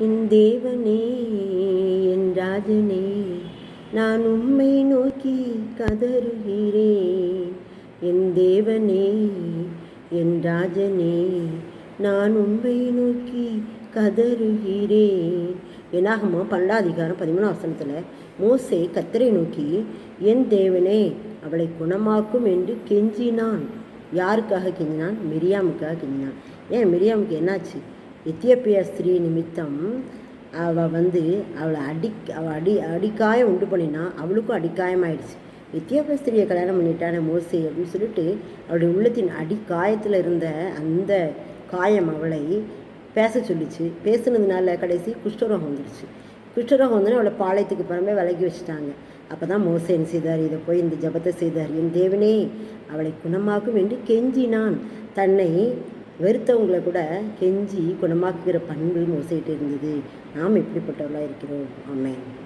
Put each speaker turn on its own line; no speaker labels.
என் தேவனே என் ராஜனே நான் உம்மை நோக்கி கதறுகிறேன் என் தேவனே என் ராஜனே நான் உம்மை நோக்கி கதறுகிறேன் என்னாகமா பன்னெண்டாம் அதிகாரம் பதிமூணாம் வசனத்தில் மோசே கத்தரை நோக்கி என் தேவனே அவளை குணமாக்கும் என்று கெஞ்சினான். யாருக்காக கெஞ்சினான்? மிரியாமுக்காக கெஞ்சினான். ஏன்? மிரியாமுக்கு என்னாச்சு? எத்தியோப்பியா ஸ்திரீ நிமித்தம் அவள் வந்து அவளை அடி அவள் அடி அடிக்காயம் உண்டு பண்ணினா அவளுக்கும் அடிக்காயம் ஆயிடுச்சு எத்தியோப்பிய ஸ்திரியை கல்யாணம் பண்ணிட்டான மோசி அப்படின்னு சொல்லிட்டு அவளுடைய உள்ளத்தின் அடிக்காயத்தில் இருந்த அந்த காயம் அவளை பேச சொல்லிச்சு. பேசுனதுனால கடைசி குஷ்டரோகம் வந்துடுச்சு குஷ்டரோகம் வந்து அவளை பாளையத்துக்கு புறமே விலகி வச்சுட்டாங்க. அப்போ தான் மோசே என்ன செய்தார்? இதை போய் இந்த ஜபத்தை செய்தார். என் தேவனே அவளை குணமாக்கும் என்று கெஞ்சினான். தன்னை வெறுத்தவங்களை கூட கெஞ்சி குணமாக்குகிற பண்பு மோசைட்டு இருந்தது. நாம் எப்படிப்பட்டவர்களாக இருக்கிறோம்? ஆமென்.